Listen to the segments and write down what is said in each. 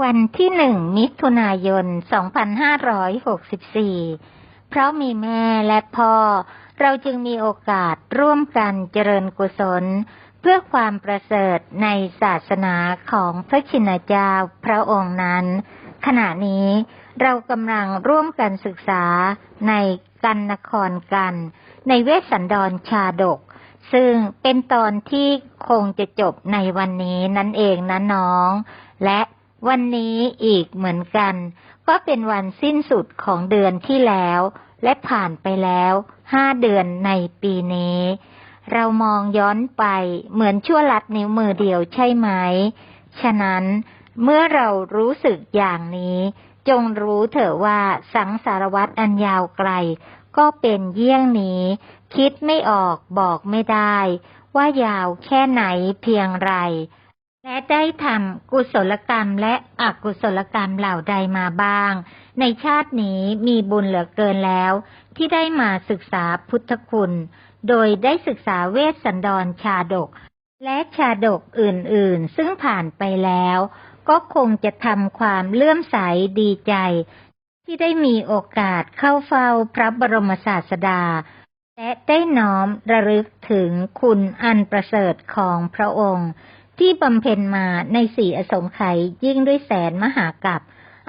วันที่หนึ่งมิถุนายน 2564 เพราะมีแม่และพ่อ เราจึงมีโอกาสร่วมกันเจริญกุศล เพื่อความประเสริฐในศาสนาของพระชินเจ้าพระองค์นั้น ขณะนี้เรากำลังร่วมกันศึกษาในกันนครกัน ในเวสสันดรชาดก ซึ่งเป็นตอนที่คงจะจบในวันนี้นั่นเองนะน้อง และ วันนี้อีกเหมือนกัน ก็เป็นวันสิ้นสุดของเดือนที่แล้ว และผ่านไปแล้วห้าเดือนในปีนี้ เรามองย้อนไปเหมือนชั่วลัดนิ้วมือเดียวใช่ไหม ฉะนั้นเมื่อเรารู้สึกอย่างนี้ จงรู้เถอะว่าสังสารวัตรอันยาวไกล ก็เป็นเยี่ยงนี้ คิดไม่ออกบอกไม่ได้ ว่ายาวแค่ไหนเพียงไร และได้ทำกุศลกรรมและอกุศลกรรมเหล่าใดมาบ้าง ในชาตินี้มีบุญเหลือเกินแล้ว ที่ได้มาศึกษาพุทธคุณ โดยได้ศึกษาเวสสันดรชาดก และชาดกอื่นๆ ซึ่งผ่านไปแล้ว ก็คงจะทำความเลื่อมใสดีใจ ที่ได้มีโอกาสเข้าเฝ้าพระบรมศาสดา และได้น้อมระลึกถึงคุณอันประเสริฐของพระองค์ ที่บำเพ็ญมาในสี่อสงไขยยิ่งด้วยแสนมหากัป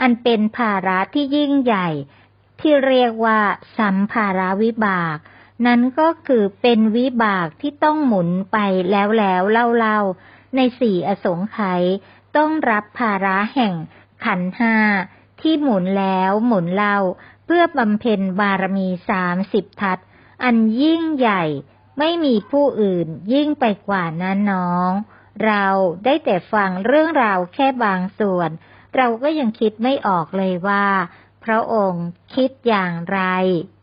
อันเป็นภาระที่ยิ่งใหญ่ ที่เรียกว่า สัมภาระวิบาก นั้นก็คือเป็นวิบากที่ต้องหมุนไปแล้วแล้วเล่าๆในสี่อสงไขยต้องรับภาระแห่งขันห้าที่หมุนแล้วหมุนเล่า เพื่อบำเพ็ญบารมีสามสิบทัศอันยิ่งใหญ่ ไม่มีผู้อื่นยิ่งไปกว่านั้นน้อง เราได้แต่ฟังเรื่องราวแค่บางส่วน เราก็ยังคิดไม่ออกเลยว่า พระองค์คิดอย่างไร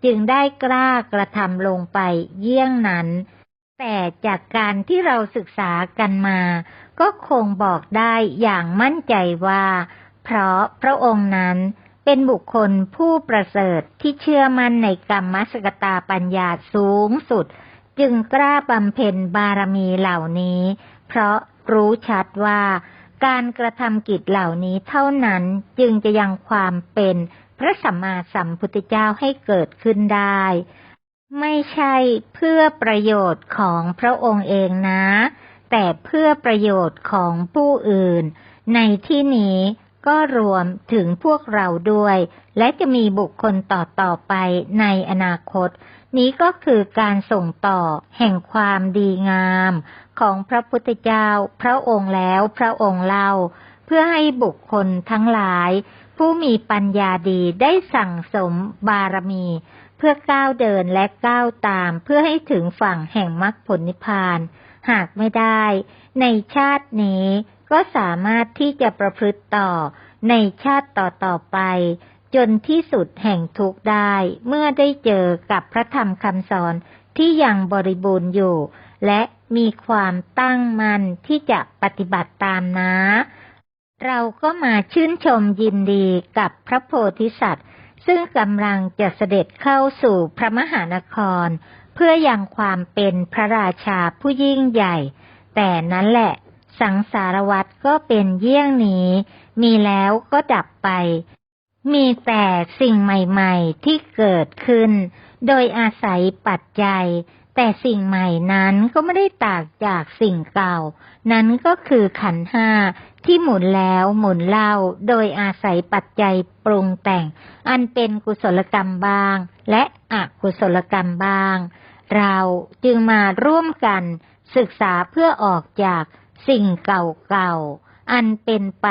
จึงได้กล้ากระทำลงไปเยี่ยงนั้น แต่จากการที่เราศึกษากันมา ก็คงบอกได้อย่างมั่นใจว่า เพราะพระองค์นั้นเป็นบุคคลผู้ประเสริฐที่เชื่อมั่นในกรรมสกตาปัญญาสูงสุด จึงกล้าบำเพ็ญบารมีเหล่านี้ เพราะรู้ชัดว่าการกระทำกิจเหล่านี้เท่านั้นจึงจะยังความเป็นพระสัมมาสัมพุทธเจ้าให้เกิดขึ้นได้ ไม่ใช่เพื่อประโยชน์ของพระองค์เองนะ แต่เพื่อประโยชน์ของผู้อื่น ในที่นี้ ก็รวมถึงพวกเราด้วย และจะมีบุคคลต่อต่อไปในอนาคต นี้ก็คือการส่งต่อแห่งความดีงาม ของพระพุทธเจ้า พระองค์แล้วพระองค์เล่า เพื่อให้บุคคลทั้งหลาย ผู้มีปัญญาดีได้สั่งสมบารมี เพื่อก้าวเดินและก้าวตามเพื่อให้ถึงฝั่งแห่งมรรคผลนิพพาน หากไม่ได้ ในชาตินี้ ก็สามารถที่จะประพฤติต่อในชาติต่อต่อไป จนที่สุดแห่งทุกได้ เมื่อได้เจอกับพระธรรมคำสอนที่ยังบริบูรณ์อยู่ และมีความตั้งมั่นที่จะปฏิบัติตามนะ เราก็มาชื่นชมยินดีกับพระโพธิสัตว์ ซึ่งกำลังจะเสด็จเข้าสู่พระมหานคร เพื่อยังความเป็นพระราชาผู้ยิ่งใหญ่ แต่นั้นแหละ สังสารวัตรก็เป็นเยี่ยงนี้ มีแล้วก็ดับไป มีแต่สิ่งใหม่ๆที่เกิดขึ้น โดยอาศัยปัจจัย แต่สิ่งใหม่นั้นก็ไม่ได้ต่างจากสิ่งเก่า นั้นก็คือขันห้าที่หมุนแล้วหมุนเล่า โดยอาศัยปัจจัยปรุงแต่ง อันเป็นกุศลกรรมบ้าง และอกุศลกรรมบ้าง เราจึงมาร่วมกันศึกษาเพื่อออกจาก สิ่งเก่าๆ อันเป็นไป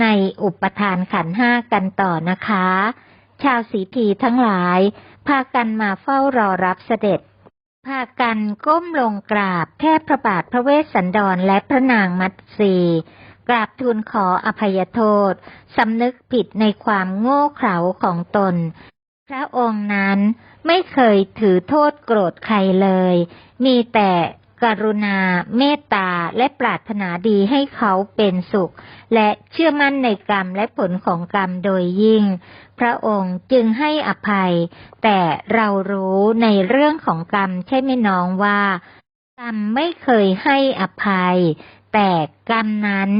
ในอุปทานขันห้ากันต่อนะคะ ชาวสีพีทั้งหลาย พากันมาเฝ้ารอรับเสด็จ พากันก้มลงกราบแทบพระบาทพระเวสสันดรและพระนางมัตสีกราบทูลขออภัยโทษ สำนึกผิดในความโง่เขลาของตน พระองค์นั้นไม่เคยถือโทษโกรธใครเลย มีแต่ กรุณา เมตตา และปรารถนาดีให้เขาเป็นสุข และเชื่อมั่นในกรรมและผลของกรรมโดยยิ่ง พระองค์จึงให้อภัย แต่เรารู้ในเรื่องของกรรมใช่ไหมน้องว่า กรรมไม่เคยให้อภัย แต่กรรมนั้น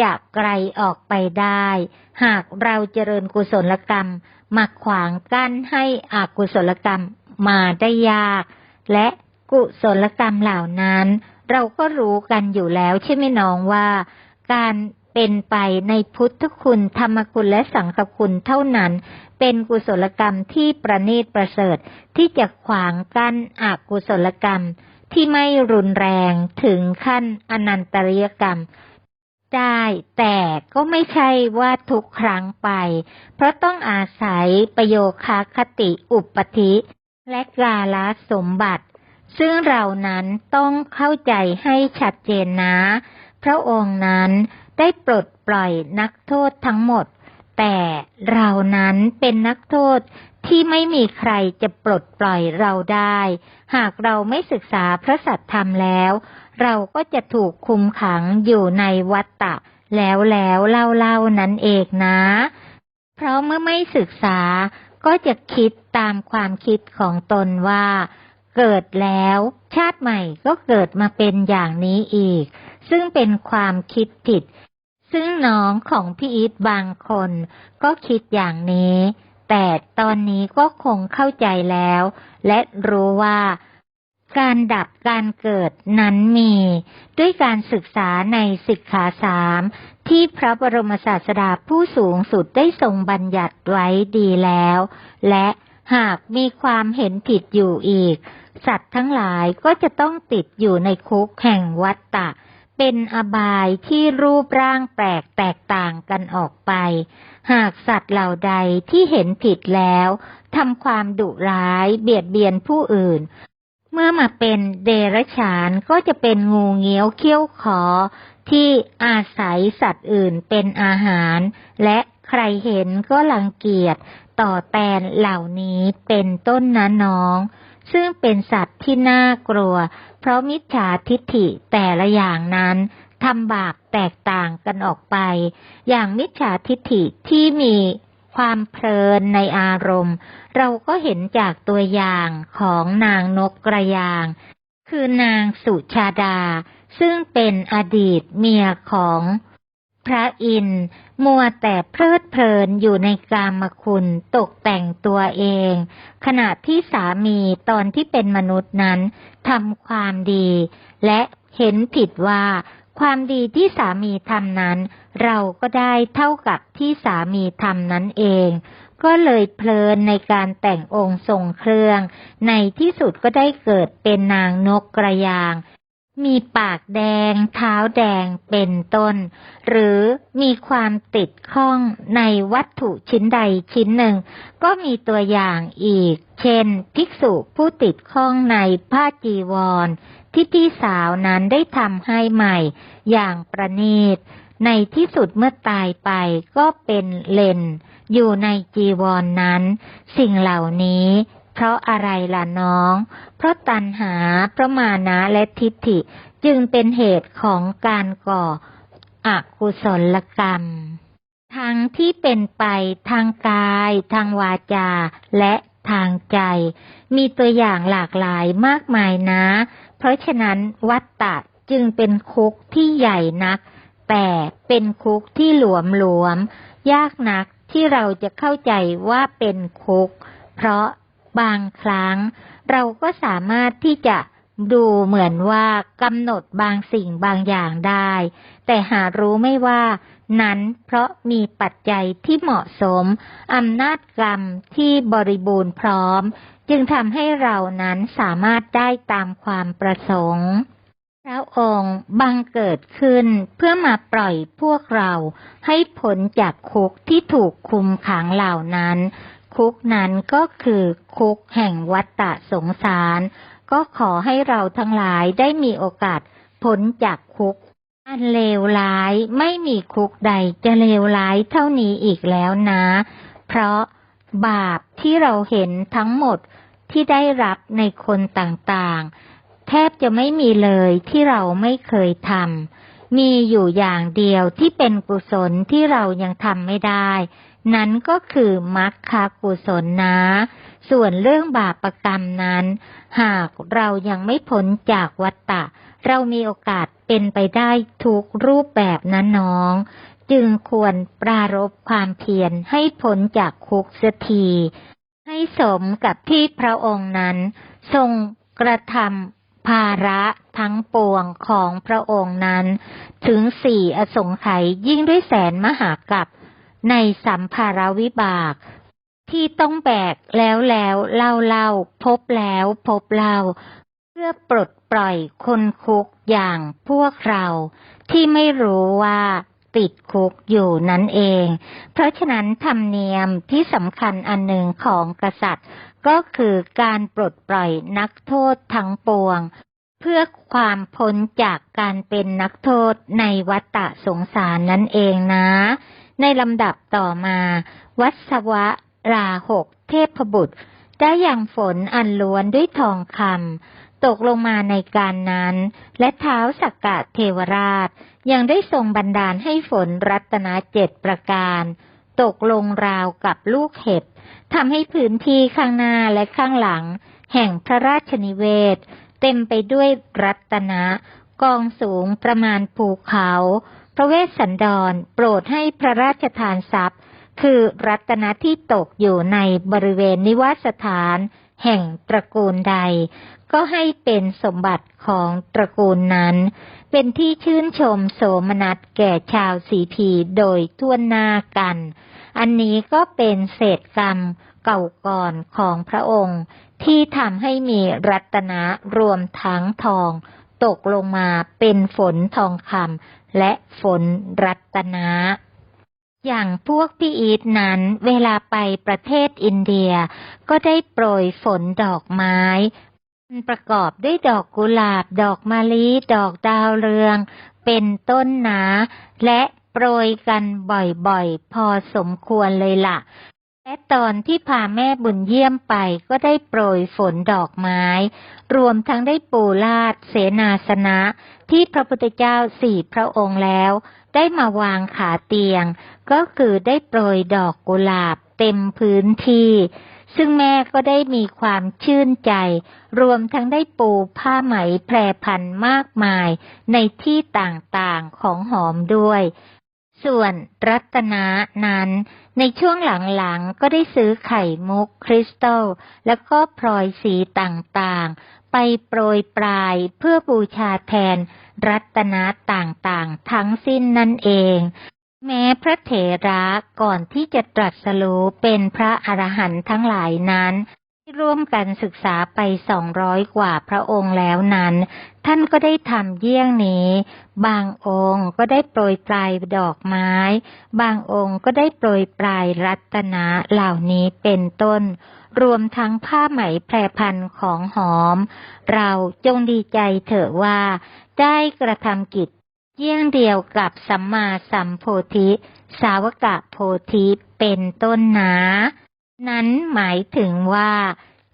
จะไกลออกไปได้ หากเราเจริญกุศลกรรมมาขวางกั้นให้อกุศลกรรมมาได้ยาก และ กุศลกรรมเหล่านั้น เราก็รู้กันอยู่แล้วใช่ไหมน้องว่า การเป็นไปในพุทธคุณธรรมคุณและสังฆคุณเท่านั้น เป็นกุศลกรรมที่ประณีตประเสริฐที่จะขวางกั้นอกุศลกรรม ที่ไม่รุนแรงถึงขั้นอนันตริยกรรมได้แต่ก็ไม่ใช่ว่าทุกครั้งไป เพราะต้องอาศัยประโยคาคติอุปธิ และกาลสมบัติ ซึ่งเรานั้นต้องเข้าใจให้ชัดเจนนะ พระองค์นั้นได้ปลดปล่อยนักโทษทั้งหมด แต่เรานั้นเป็นนักโทษที่ไม่มีใครจะปลดปล่อยเราได้ หากเราไม่ศึกษาพระสัทธรรมแล้ว เราก็จะถูกคุมขังอยู่ในวัฏฏะแล้วแล้วเล่าเล่านั้นเองนะ เพราะเมื่อไม่ศึกษาก็จะคิดตามความคิดของตนว่า เกิดแล้ว ชาติใหม่ก็เกิดมาเป็นอย่างนี้อีก ซึ่งเป็นความคิดผิด ซึ่งน้องของพี่อีทบางคนก็คิดอย่างนี้ แต่ตอนนี้ก็คงเข้าใจแล้ว และรู้ว่าการดับการเกิดนั้นมี ด้วยการศึกษาในสิกขาสามที่พระบรมศาสดาผู้สูงสุดได้ทรงบัญญัติไว้ดีแล้ว และ หากมีความเห็นผิดอยู่อีก สัตว์ทั้งหลายก็จะต้องติดอยู่ในคุกแห่งวัฏฏะเป็นอบายที่รูปร่างแปลกแตกต่างกันออกไป หากสัตว์เหล่าใดที่เห็นผิดแล้วทำความดุร้ายเบียดเบียนผู้อื่น เมื่อมาเป็นเดรัจฉานก็จะเป็นงูเงี้ยวเขี้ยวขอที่อาศัยสัตว์อื่นเป็นอาหาร และ ใครเห็นก็รังเกียจต่อแตนเหล่านี้เป็นต้นนะน้อง ซึ่งเป็นสัตว์ที่น่ากลัว เพราะมิจฉาทิฏฐิแต่ละอย่างนั้นทำบาปแตกต่างกันออกไป อย่างมิจฉาทิฏฐิที่มีความเพลินในอารมณ์ เราก็เห็นจากตัวอย่างของนางนกกระยาง คือนางสุชาดา ซึ่งเป็นอดีตเมียของ พระอินทร์มัวแต่เพลิดเพลินอยู่ในกามคุณตกแต่งตัวเอง ขณะที่สามีตอนที่เป็นมนุษย์นั้นทำความดี และเห็นผิดว่าความดีที่สามีทำนั้น เราก็ได้เท่ากับที่สามีทำนั้นเอง ก็เลยเพลินในการแต่งองค์ทรงเครื่อง ในที่สุดก็ได้เกิดเป็นนางนกกระยาง มีปากแดง เท้าแดงเป็นต้น หรือมีความติดข้องในวัตถุชิ้นใดชิ้นหนึ่ง ก็มีตัวอย่างอีก เช่น ภิกษุผู้ติดข้องในผ้าจีวร ที่พี่สาวนั้นได้ทำให้ใหม่ อย่างประณีต ในที่สุดเมื่อตายไปก็เป็นเลนอยู่ในจีวรนนั้น สิ่งเหล่านี้ เพราะอะไรล่ะน้อง เพราะตัณหาเพราะมานะและทิฏฐิจึงเป็นเหตุของการก่ออกุศลกรรม ทั้งที่เป็นไปทางกาย ทางวาจา และทางใจ มีตัวอย่างหลากหลายมากมายนะ เพราะฉะนั้นวัตตะจึงเป็นคุกที่ใหญ่นัก แต่เป็นคุกที่หลวมหลวม ยากนักที่เราจะเข้าใจว่าเป็นคุก เพราะ บางครั้ง เราก็สามารถที่จะดูเหมือนว่ากำหนดบางสิ่งบางอย่างได้ แต่หารู้ไม่ว่า นั้นเพราะมีปัจจัยที่เหมาะสมอำนาจกรรมที่บริบูรณ์พร้อม จึงทำให้เรานั้นสามารถได้ตามความประสงค์พระองค์บังเกิดขึ้นเพื่อมาปล่อยพวกเราให้พ้นจากคุกที่ถูกคุมขังเหล่านั้น คุกนั้นก็คือคุกแห่งวัฏฏะสงสาร ก็ขอให้เราทั้งหลายได้มีโอกาสพ้นจากคุก อันเลวร้ายไม่มีคุกใดจะเลวร้ายเท่านี้อีกแล้วนะ เพราะบาปที่เราเห็นทั้งหมดที่ได้รับในคนต่างๆ แทบจะไม่มีเลยที่เราไม่เคยทำมีอยู่อย่างเดียวที่เป็นกุศลที่เรายังทำไม่ได้ นั้นก็คือมรรคากุศลนะ ส่วนเรื่องบาปรกรรมนั้น หากเรายังไม่พ้นจากวัฏฏะเรามีโอกาสเป็นไปได้ทุกรูปแบบนะน้อง จึงควรปรารบความเพียรให้พ้นจากคุกเสียทีให้สมกับที่พระองค์นั้น ทรงกระทำภาระทั้งปวงของพระองค์นั้น ถึงสี่อสงไขยยิ่งด้วยแสนมหากับ ในสัมภาระวิบาก ที่ต้องแบกแล้วแล้วเล่าเล่าพบแล้วพบเล่าเพื่อปลดปล่อยคนคุกอย่างพวกเราที่ไม่รู้ว่าติดคุกอยู่นั่นเอง เพราะฉะนั้นธรรมเนียมที่สำคัญอันหนึ่งของกษัตริย์ ก็คือการปลดปล่อยนักโทษทั้งปวง เพื่อความพ้นจากการเป็นนักโทษในวัฏฏะสงสารนั่นเองนะ ในลำดับต่อมา วัสวะ ราหก เทพบุตร ได้อย่างฝนอันล้วนด้วยทองคำตกลงมาในการนั้น และเท้าสักกะเทวราช ยังได้ทรงบันดาลให้ฝนรัตนเจ็ดประการ ตกลงราวกับลูกเห็บทำให้พื้นที่ข้างหน้าและข้างหลัง แห่งพระราชนิเวศ เต็มไปด้วยรัตนะกองสูงประมาณภูเขา พระเวสสันดรโปรดให้พระราชทานทรัพย์ คือรัตนะที่ตกอยู่ในบริเวณนิวาสถาน แห่งตระกูลใด ก็ให้เป็นสมบัติของตระกูลนั้น เป็นที่ชื่นชมโสมนัสแก่ชาวสีพีโดยทั่วหน้ากัน อันนี้ก็เป็นเศษกรรมเก่าก่อนของพระองค์ที่ทำให้มีรัตนะรวมทั้งทอง ตกลงมาเป็นฝนทองคำ และฝนรัตนะอย่างพวกพี่อีทนั้นเวลาไปประเทศอินเดีย ก็ได้โปรยฝนดอกไม้ ประกอบด้วยดอกกุหลาบ ดอกมะลิ ดอกดาวเรือง เป็นต้นนะและโปรยกันบ่อยๆ พอสมควรเลยล่ะ และตอนที่พาแม่บุญเยี่ยมไปก็ได้โปรยฝนดอกไม้ รวมทั้งได้ปูลาดเสนาสนะ ที่พระพุทธเจ้าสี่พระองค์แล้ว ได้มาวางขาเตียง ก็คือได้โปรยดอกกุหลาบเต็มพื้นที่ ซึ่งแม่ก็ได้มีความชื่นใจ รวมทั้งได้ปูผ้าไหมแพรพันมากมายในที่ต่างๆของหอมด้วย ส่วนรัตนานั้น ในช่วงหลังๆ ก็ได้ซื้อไข่มุกคริสตัลแล้วก็พลอยสีต่างๆ ไปโปรยปลายเพื่อบูชาแทนรัตนาต่างๆ ทั้งสิ้นนั่นเอง แม้พระเถระก่อนที่จะตรัสรู้เป็นพระอรหันต์ทั้งหลายนั้น ที่ร่วมกันศึกษาไปสองร้อยกว่าพระองค์แล้วนั้น ท่านก็ได้ทำเยี่ยงนี้ บางองค์ก็ได้โปรยปลายดอกไม้ บางองค์ก็ได้โปรยปลายรัตนะเหล่านี้เป็นต้น รวมทั้งผ้าไหมแพรพันของหอม เราจงดีใจเถอะว่า ได้กระทำกิจเยี่ยงเดียวกับสัมมาสัมโพธิ สาวกะโพธิเป็นต้นนะ นั้นหมายถึงว่า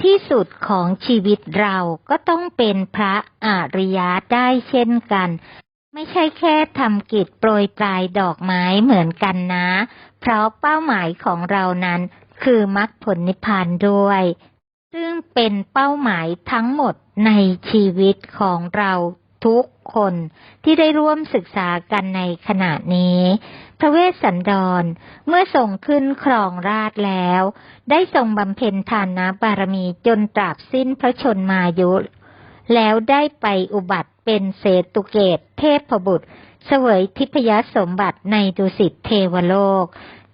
ที่สุดของชีวิตเราก็ต้องเป็นพระอริยะได้เช่นกัน ไม่ใช่แค่ทำกิจโปรยปลายดอกไม้เหมือนกันนะ เพราะเป้าหมายของเรานั้นคือมรรคผลนิพพานด้วย ซึ่งเป็นเป้าหมายทั้งหมดในชีวิตของเราทุก คนที่ได้ร่วมศึกษากันในขณะนี้ พระเวสสันดร เมื่อทรงขึ้นครองราชแล้ว ได้ทรงบำเพ็ญทานนะบารมีจนตราบสิ้นพระชนมายุ แล้วได้ไปอุบัติเป็นเศตุเกตเทพบุตร เสวยทิพยสมบัติในดุสิตเทวโลก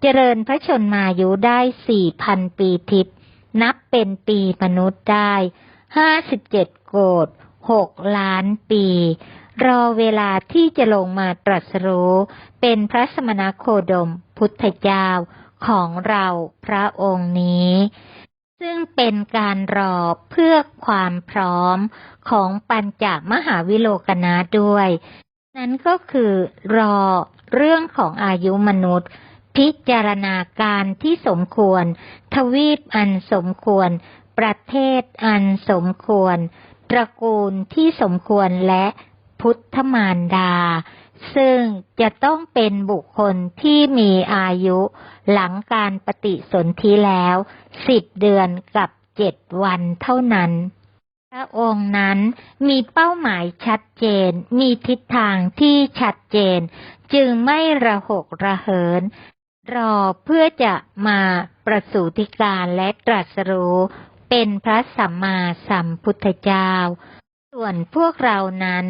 เจริญพระชนมายุได้สี่พันปีทิพย์นับเป็นปีมนุษย์ได้ห้าสิบเจ็ดโกดหกล้านปี รอเวลาที่จะลงมาตรัสรู้เป็นพระสมณโคดมพุทธเจ้าของเราพระองค์นี้ ซึ่งเป็นการรอเพื่อความพร้อมของปัญจมหาวิโลกนาด้วย นั้นก็คือรอเรื่องของอายุมนุษย์ พิจารณาการที่สมควร ทวีปอันสมควร ประเทศอันสมควร ตระกูลที่สมควรและ พุทธมารดา ซึ่งจะต้องเป็นบุคคลที่มีอายุหลังการปฏิสนธิแล้วสิบเดือนกับเจ็ดวันเท่านั้น พระองค์นั้นมีเป้าหมายชัดเจน มีทิศทางที่ชัดเจน จึงไม่ระหกระเหิน รอเพื่อจะมาประสูติการและตรัสรู้เป็นพระสัมมาสัมพุทธเจ้า ส่วนพวกเรานั้น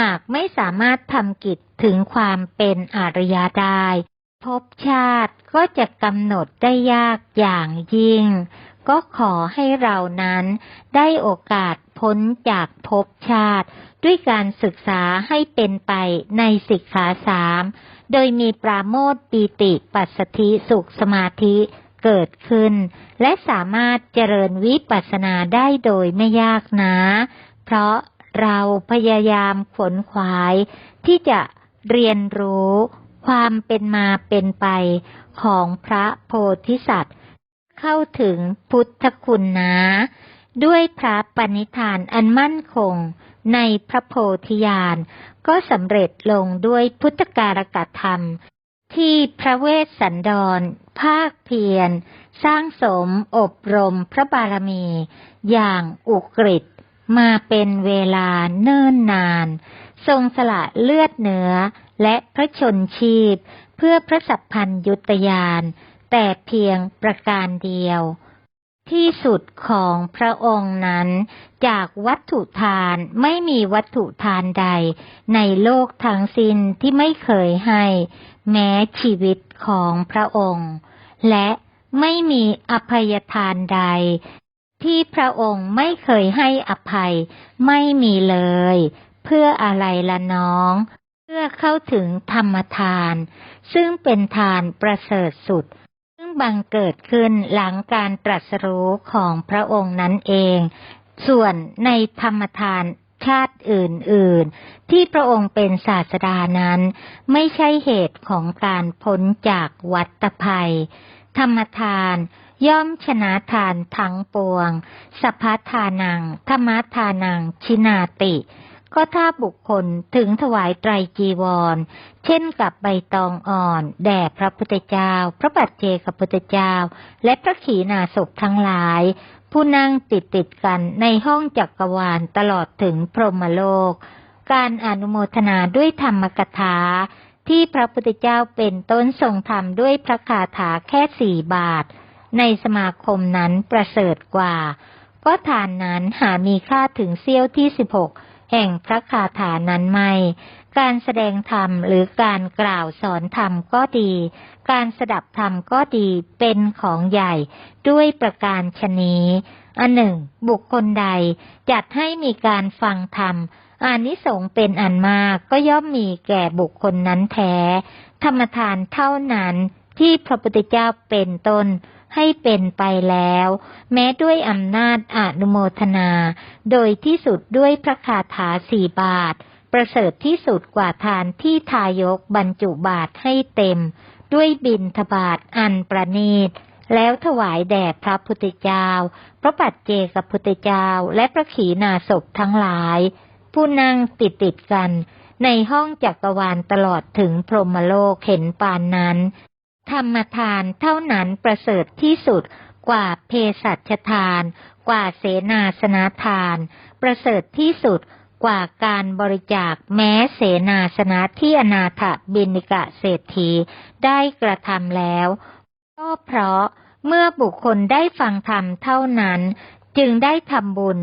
หากไม่สามารถทำกิจถึงความเป็นอริยได้ ภพชาติก็จะกำหนดได้ยากอย่างยิ่ง ก็ขอให้เรานั้นได้โอกาสพ้นจากภพชาติ ด้วยการศึกษาให้เป็นไปในสิกขาสาม โดยมีปราโมทปีติปัสสธิสุขสมาธิเกิดขึ้น และสามารถเจริญวิปัสสนาได้โดยไม่ยากนะ เพราะเราพยายามขวนขวาย ที่จะเรียนรู้ ความเป็นมาเป็นไปของพระโพธิสัตว์ เข้าถึงพุทธคุณนะด้วยพระปณิธานอันมั่นคงในพระโพธิญาณ ก็สำเร็จลงด้วยพุทธการกธรรม ที่พระเวสสันดร ภาคเพียร สร้างสมอบรมพระบารมี อย่างอุกฤษ มาเป็นเวลาเนิ่นนาน ทรงสละเลือดเนื้อและพระชนชีพ เพื่อพระสัพพัญยุตยาน แต่เพียงประการเดียว ที่สุดของพระองค์นั้น จากวัตถุทานไม่มีวัตถุทานใด ในโลกทั้งสิ้นที่ไม่เคยให้ แม้ชีวิตของพระองค์ และไม่มีอภัยทานใด ที่พระองค์ไม่เคยให้อภัยไม่มีเลย เพื่ออะไรละน้อง เพื่อเข้าถึงธรรมทาน ซึ่งเป็นทานประเสริฐสุด ซึ่งบังเกิดขึ้นหลังการตรัสรู้ของพระองค์นั้นเอง ส่วนในธรรมทานชาติอื่น ๆ ที่พระองค์เป็นศาสดานั้น ไม่ใช่เหตุของการพ้นจากวัฏภัย ธรรมทาน ย่อมชนะทานทั้งปวง สัพพทานังธรรมทานัง ชินาติ ก็ถ้าบุคคลถึงถวายไตรจีวร เช่นกับใบตองอ่อน แด่พระพุทธเจ้า พระปัจเจกพุทธเจ้า และพระขีณาสพทั้งหลาย ผู้นั่งติดติดกันในห้องจักรวาลตลอดถึงพรหมโลก การอนุโมทนาด้วยธรรมกถาที่พระพุทธเจ้าเป็นต้นทรงธรรมด้วยพระคาถาแค่สี่บาท ในสมาคมนั้นประเสริฐกว่า ก็ทานนั้นหามีค่าถึงเสี้ยวที่สิบหกแห่งพระคาถานั้นไม่ การแสดงธรรมหรือการกล่าวสอนธรรมก็ดี การสดับธรรมก็ดีเป็นของใหญ่ด้วยประการชนีอันหนึ่ง บุคคลใดจัดให้มีการฟังธรรมอานิสงส์เป็นอันมากก็ย่อมมีแก่บุคคลนั้นแท้ ธรรมทานเท่านั้นที่พระพุทธเจ้าเป็นต้น ให้เป็นไปแล้ว แม้ด้วยอำนาจอนุโมทนา โดยที่สุดด้วยพระคาถาสี่บาท ประเสริฐที่สุดกว่าทานที่ทายกบรรจุบาทให้เต็ม ด้วยบินทบาทอันประณีตแล้วถวายแด่พระพุทธเจ้า พระปัจเจกพุทธเจ้าและพระขีณาสพทั้งหลาย ผู้นั่งติดติดกัน ในห้องจักรวาลตลอดถึงพรหมโลกเห็นปานนั้น ธรรมทานเท่านั้นประเสริฐที่สุดกว่าเพสัชทาน กว่าเสนาสนาทาน ประเสริฐที่สุดกว่าการบริจาคแม้เสนาสนะที่อนาถบินิกะเศรษฐีได้กระทำแล้วก็เพราะเมื่อบุคคลได้ฟังธรรมเท่านั้น จึงได้ทำบุญ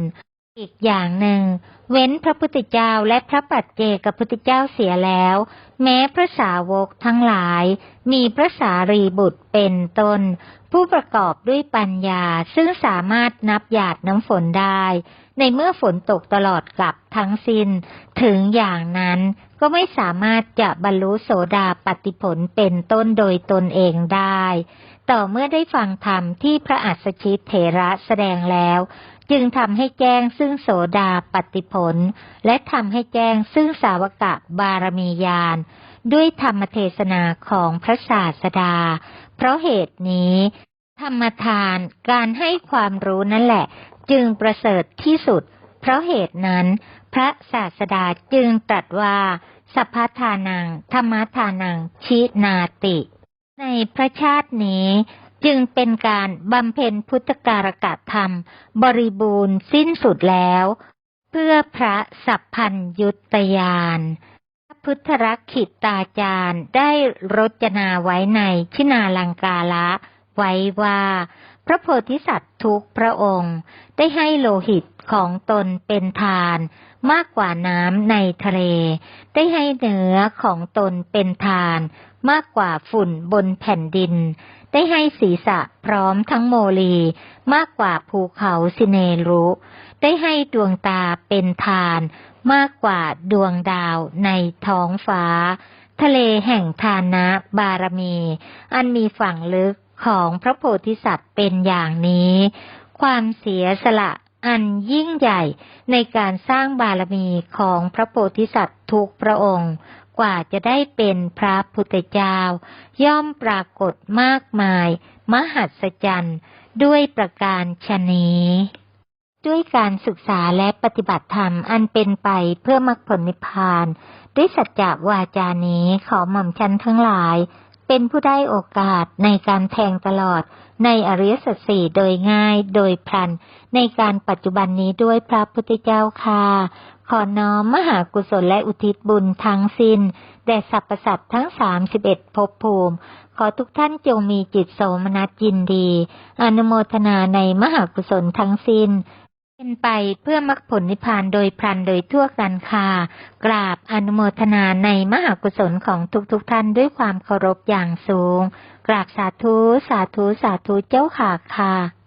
อีกอย่างหนึ่ง เว้นพระพุทธเจ้าและพระปัจเจกพุทธเจ้าเสียแล้ว แม้พระสาวกทั้งหลาย มีพระสารีบุตรเป็นต้น ผู้ประกอบด้วยปัญญาซึ่งสามารถนับหยาดน้ำฝนได้ ในเมื่อฝนตกตลอดกลับทั้งสิน้น ถึงอย่างนั้นก็ไม่สามารถจะบรรลุโสดาปฏิผลเป็นต้นโดยตนเองได้ ต่อเมื่อได้ฟังธรรมที่พระอัสสชิตเถระแสดงแล้ว จึงทำให้แจ้งซึ่งโสดาปฏิผล และทำให้แจ้งซึ่งสาวกะบารมียาน ด้วยธรรมเทศนาของพระศาสดา เพราะเหตุนี้ ธรรมทานการให้ความรู้นั่นแหละ จึงประเสริฐที่สุด เพราะเหตุนั้น พระศาสดาจึงตรัสว่าสัพพทานังธรรมทานังชินาติ ในพระชาตินี้ จึงเป็นการบำเพ็ญพุทธการกะธรรม บริบูรณ์สิ้นสุดแล้ว เพื่อพระสัพพัญยุตยานพุทธรักขิตาจารย์ได้รจนาไว้ในชินาลังกาละ ไว้ว่า พระโพธิสัตว์ทุกพระองค์ ได้ให้โลหิตของตนเป็นทาน มากกว่าน้ำในทะเล ได้ให้เนื้อของตนเป็นทาน มากกว่าฝุ่นบนแผ่นดิน ได้ให้ศีรษะพร้อมทั้งโมลี มากกว่าภูเขาสิเนรุ ได้ให้ดวงตาเป็นทาน มากกว่าดวงดาวในท้องฟ้า ทะเลแห่งทานะบารมี อันมีฝั่งลึกของพระโพธิสัตว์เป็นอย่างนี้ ความเสียสละอันยิ่งใหญ่ในการสร้างบารมีของพระโพธิสัตว์ทุกพระองค์ กว่าจะได้เป็นพระพุทธเจ้า ย่อมปรากฏมากมาย มหัศจรรย์ด้วยประการชนนี้ด้วยการศึกษาและปฏิบัติธรรมอันเป็นไปเพื่อมรรคผลนิพพาน ด้วยสัจจะวาจานี้ขอหม่อมชันทั้งหลาย เป็นผู้ได้โอกาสในการแทงตลอด ในอริยสัจสี่โดยง่ายโดยพลัน ในการปัจจุบันนี้ด้วยพระพุทธเจ้าค่ะ ขอน้อมมหากุศลและอุทิศบุญทั้งสิ้นแด่สรรพสัตว์ทั้งสามสิบเอ็ดภพภูมิ ขอทุกท่านจงมีจิตโสมนัสยินดี อนุโมทนาในมหากุศลทั้งสิ้น เป็นไปเพื่อมรรคผลนิพพานโดยพลันโดยทั่วกันค่ะกราบอนุโมทนาในมหากุศลของทุกๆทท่านด้วยความเคารพอย่างสูง กราบสาธุสาธุสาธุเจ้าค่ะค่ะ